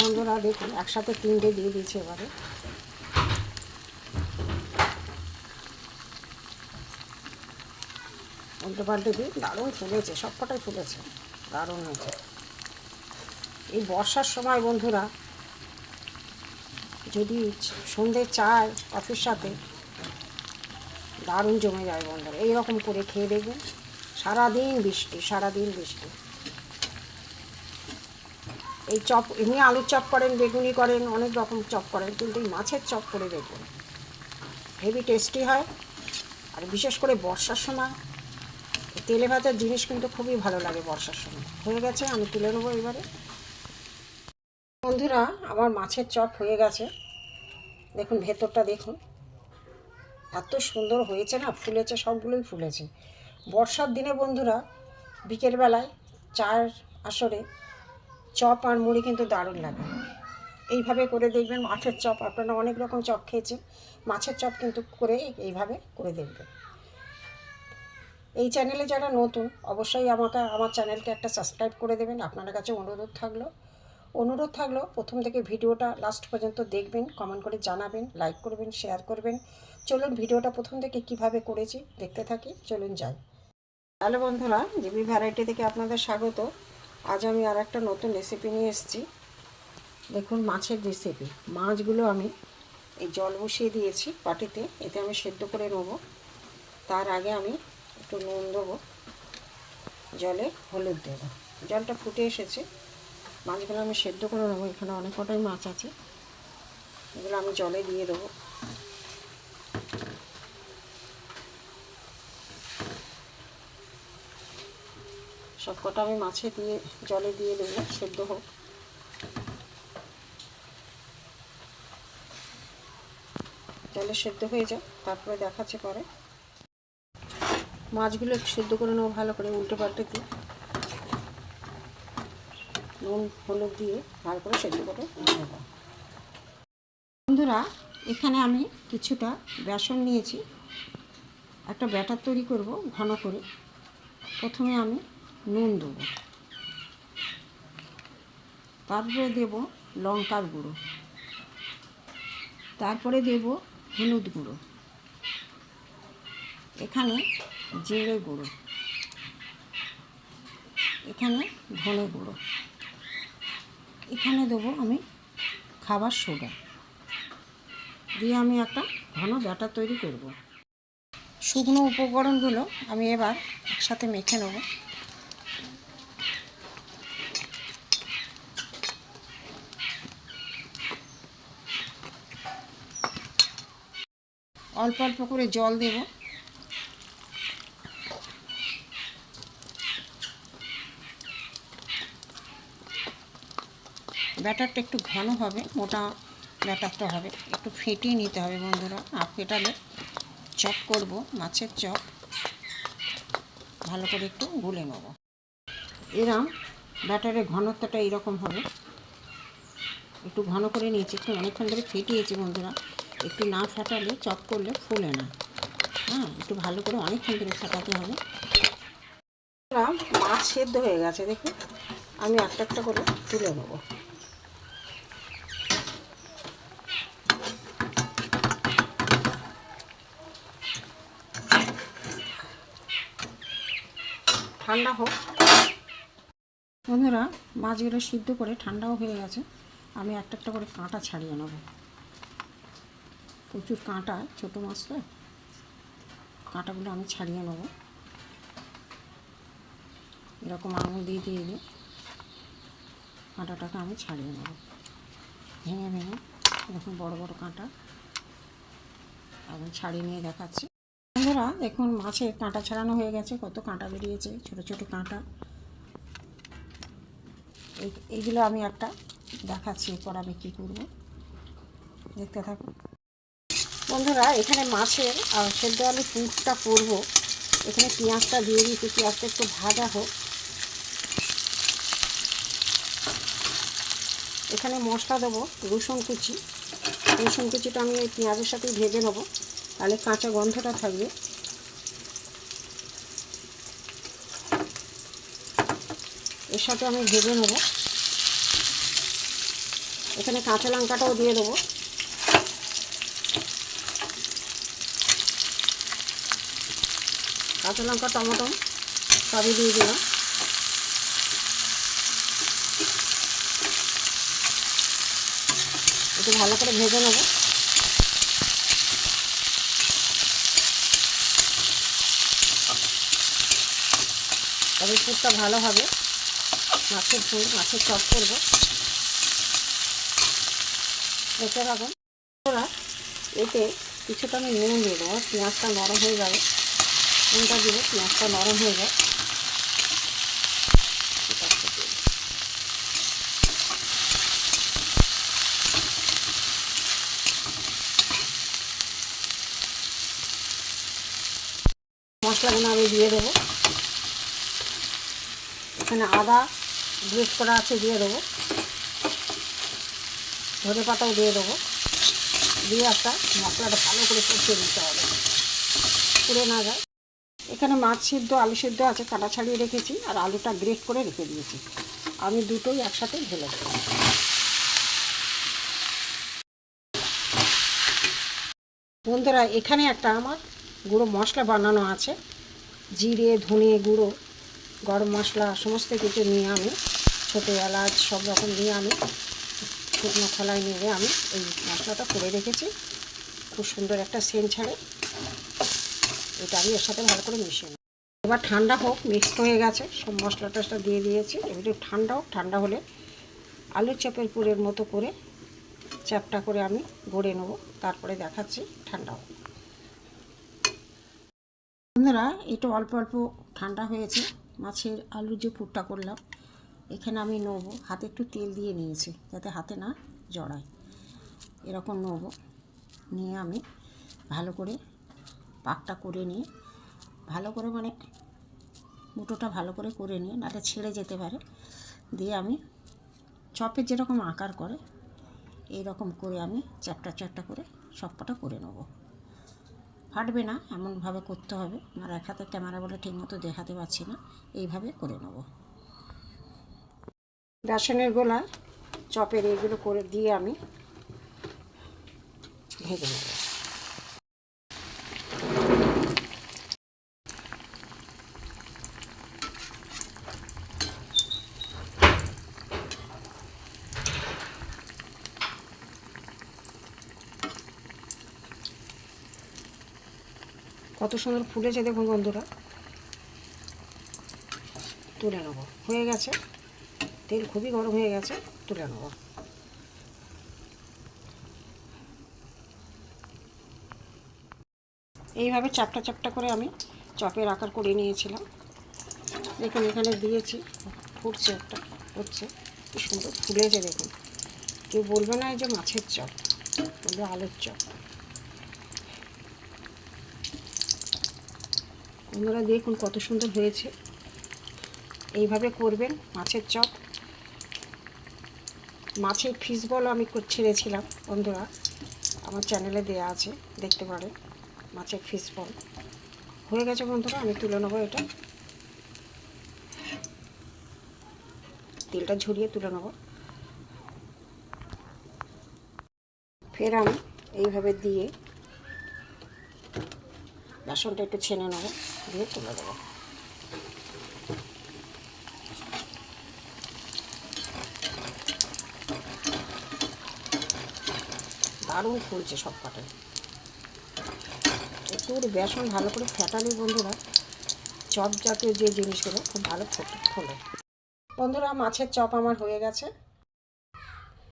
বন্ধুরা, দেখুন, একসাথে তিনটে দিয়ে দিয়েছে এবারে। উল্টো পাল্টে দিয়ে দারুণ ফুলেছে, সবকটাই ফুলেছে, দারুণ হয়েছে। এই বর্ষার সময়, বন্ধুরা, যদি সন্ধে চায় কফির সাথে, দারুণ জমে যায় বন্ধুরা। এইরকম করে খেয়ে দেখবেন, সারাদিন বৃষ্টি সারাদিন বৃষ্টি। এই চপ, এমনি আলুর চপ করেন, বেগুনি করেন, অনেক রকম চপ করেন, কিন্তু এই মাছের চপ করে দেখবেন হেভি টেস্টি হয়। আর বিশেষ করে বর্ষার সময়, তেলে ভাজার জিনিস কিন্তু খুবই ভালো লাগে বর্ষার সময়। হয়ে গেছে, আমি তুলে নেব এবারে। বন্ধুরা, আমার মাছের চপ হয়ে গেছে। দেখুন, ভেতরটা দেখুন। এত সুন্দর হয়েছে না, ফুলেছে, সবগুলোই ফুলেছে। বর্ষার দিনে বন্ধুরা, বিকেলবেলায় চার আসরে চপ আর মুড়ি কিন্তু দারুণ লাগে। এইভাবে করে দেখবেন মাছের চপ, আপনারা অনেক রকম চপ খেয়েছেন, মাছের চপ কিন্তু করে এইভাবে করে দেখবেন। এই চ্যানেলে যারা নতুন, অবশ্যই আমাকে, আমার চ্যানেলকে একটা সাবস্ক্রাইব করে দেবেন আপনার কাছে অনুরোধ থাকল। অনুরোধ থাকল, প্রথম থেকে ভিডিওটা লাস্ট পর্যন্ত দেখবেন কমেন্ট করে জানাবেন লাইক করবেন শেয়ার করবেন। চলুন ভিডিওটা প্রথম থেকে কীভাবে করেছি, দেখতে থাকি, চলুন যাই। হ্যালো বন্ধুরা জিবি ভ্যারাইটি থেকে আপনাদের স্বাগত। আজ আমি আর একটা নতুন রেসিপি নিয়ে এসেছি। দেখুন মাছের রেসিপি মাছগুলো আমি এই জল বসিয়ে দিয়েছি বাটিতে। এতে আমি সেদ্ধ করে নেব। তার আগে আমি একটু নুন দেবো। জলে হলুদ দেবো। জলটা ফুটে এসেছে। মাছগুলো আমি সেদ্ধ করে নেব। এখানে অনেক কটাই মাছ আছে। এগুলো আমি জলে দিয়ে দেবো। সব কটা আমি মাছে দিয়ে, জলে দিয়ে দেবো, সেদ্ধ হোক। জলে সেদ্ধ হয়ে যাক, তারপরে দেখাচ্ছে পরে। মাছগুলো সেদ্ধ করে নেব, ভালো করে উল্টে পাল্টে দিয়ে। নুন, হলুদ দিয়ে ভালো করে সেদ্ধ করে নেব। বন্ধুরা, এখানে আমি কিছুটা বেসন নিয়েছি। একটা ব্যাটার তৈরি করব ঘন করে। প্রথমে আমি নুন দেবো। তারপরে দেব লঙ্কার গুঁড়ো। তারপরে দেব হলুদ গুঁড়ো। এখানে জিরে গুঁড়ো। এখানে ধনে গুঁড়ো। এখানে দেবো আমি খাবার সোডা। দিয়ে আমি একটা ঘন ব্যাটার তৈরি করব। শুকনো উপকরণগুলো আমি এবার একসাথে মেখে নেব। অল্প অল্প করে জল দেব। ব্যাটারটা একটু ঘন হবে, মোটা ব্যাটারটা হবে। একটু ফেটিয়ে নিতে হবে বন্ধুরা। আর ফেটালে চপ করব, মাছের চপ। ভালো করে একটু গুলে নেব। এরম ব্যাটারের ঘনত্বটা এরকম হবে। একটু ঘন করে নিয়েছি, একটু অনেকক্ষণ ধরে ফেটিয়েছি বন্ধুরা। একটু না ফাটালে চপ করলে ফুলে না। হ্যাঁ একটু ভালো করে অনেকক্ষণ ধরে ফাটাতে হবে। মাছ সেদ্ধ হয়ে গেছে, দেখুন। আমি একটা একটা করে তুলে নেব। ঠান্ডা হোক। বন্ধুরা, মাছগুলো সিদ্ধ করে ঠান্ডাও হয়ে গেছে। আমি একটা একটা করে কাঁটা ছাড়িয়ে নেব। প্রচুর কাঁটা, ছোটো মাছ তো কাঁটাগুলো আমি ছাড়িয়ে নেব। এরকম আঙুল দিয়ে দিয়ে দিয়ে কাঁটাটাকে আমি ছাড়িয়ে নেব। ভেঙে ভেঙে এরকম বড় বড় কাঁটা এখন ছাড়িয়ে নিয়ে দেখাচ্ছি। বন্ধুরা, দেখুন মাছের কাঁটা ছাড়ানো হয়ে গেছে, কত কাঁটা বেরিয়েছে, ছোট ছোট কাঁটা। এই এইগুলো আমি একটা দেখাচ্ছি, এরপর আমি কী করব। দেখতে থাকুন। বন্ধুরা, এখানে মাছের সেদ্ধ আলু পুরটা করব। এখানে পেঁয়াজটা দিয়ে দিয়েছি, পেঁয়াজটা একটু ভাজা হোক। এখানে মশলা দেবো, রসুন কুচি। রসুন কুচিটা আমি এই পেঁয়াজের সাথেই ভেজে নেব। তাহলে কাঁচা গন্ধটা থাকবে। এর সাথে আমি ভেজে নেব। এখানে কাঁচা লঙ্কাটাও দিয়ে দেবো। কাঁচা লঙ্কা, টমেটো, সবই দিয়ে দিলাম। একটু ভালো করে ভেজে নেব। তবে পুরটা ভালো হবে। মাছের পুর মাছের চপ করব। দেখতে থাকুন এতে কিছুটা আমি নুন দিয়ে দেবো, পেঁয়াজটা নরম হয়ে যাবে। নুনটা দিলে পেঁয়াজটা নরম হয়ে যায় দিয়ে। মশলাগুলো আমি দিয়ে দেবো। এখানে আদা গ্রেট করা আছে, দিয়ে দেবো। ধনে পাতাও দিয়ে দেবো। দিয়ে একটা মশলাটা ভালো করে কষিয়ে নিতে হবে। পুড়ে না যায়। এখানে মাছ সিদ্ধ, আলু সিদ্ধ আছে, কাটা ছাড়িয়ে রেখেছি, আর আলুটা গ্রেট করে রেখে দিয়েছি। আমি দুটোই একসাথে ঢেলে দেবো। বন্ধুরা, এখানে একটা আমার গুঁড়ো মশলা বানানো আছে। জিরে, ধনে গুঁড়ো, গরম মশলা, সমস্ত কিছু নিয়ে আমি, ছোটো এলাচ, সব রকম নিয়ে আমি, শুকনো খোলায় নিয়ে আমি এই মশলাটা করে রেখেছি। খুব সুন্দর একটা সেন্ট ছাড়ে। এটা আমি এর সাথে ভালো করে মিশিয়ে নিই। এবার ঠান্ডা হোক মিক্সড হয়ে গেছে, সব মশলা টশলা দিয়ে দিয়েছি। এবার ঠান্ডা হোক, ঠান্ডা হলে আলুর চাপের পুরের মতো করে চ্যাপটা করে আমি গড়ে নেব। তারপরে দেখাচ্ছি ঠান্ডা হোক। বন্ধুরা, একটু অল্প অল্প ঠান্ডা হয়েছে। মাছের আলুর যে পুরটা করলাম, এখানে আমি নেব। হাতে একটু তেল দিয়ে নিয়েছি, যাতে হাতে না জড়ায়। এরকম নেব। নিয়ে আমি ভালো করে পাকটা করে নিয়ে, ভালো করে মানে মুটোটা ভালো করে করে নিয়ে, নাহলে ছেড়ে যেতে পারে। দিয়ে আমি চপের যেরকম আকার করে এই রকম করে আমি চ্যাপটা চ্যাপটা করে সবকটা করে নেব। ফাটবে না, এমনভাবে করতে হবে। আমার এক হাতে ক্যামেরা বলে ঠিকমতো দেখাতে পারছি না, এইভাবে করে নেব। বেসনের গোলা, চপের এইগুলো করে দিয়ে আমি ভেজে নেব। কত সুন্দর ফুটেছে দেখুন বন্ধুরা তুলে নেব। হয়ে গেছে। তেল খুবই গরম হয়ে গেছে, তুলে নেব। এইভাবে চাপটা চাপটা করে আমি চপের আকার করে নিয়েছিলাম। দেখুন, এখানে দিয়েছি। ফুটছে একটা, হচ্ছে। কি সুন্দর ফুলেছে দেখুন। কেউ বলবে না যে মাছের চপ, বলবে আলুর চপ। বন্ধুরা দেখুন কত সুন্দর হয়েছে। এইভাবে করবেন মাছের চপ। মাছের ফিস বলও আমি ছেড়েছিলাম, বন্ধুরা। আমার চ্যানেলে দেয়া আছে, দেখতে পারেন। মাছের ফিস বল হয়ে গেছে বন্ধুরা, আমি তুলে নেব এটা। তেলটা ঝরিয়ে তুলে নেব। ফের আমি এইভাবে দিয়ে বেসনটা একটু ছেনে নেব। দিয়ে তুলে দেবো দারুণ ফুলছে সব কাটে একটু বেসন, ভালো করে ফেটালে বন্ধুরা চপ জাতীয় যে জিনিসগুলো, খুব ভালো ফোটে, ফোলে। বন্ধুরা, মাছের চপ আমার হয়ে গেছে।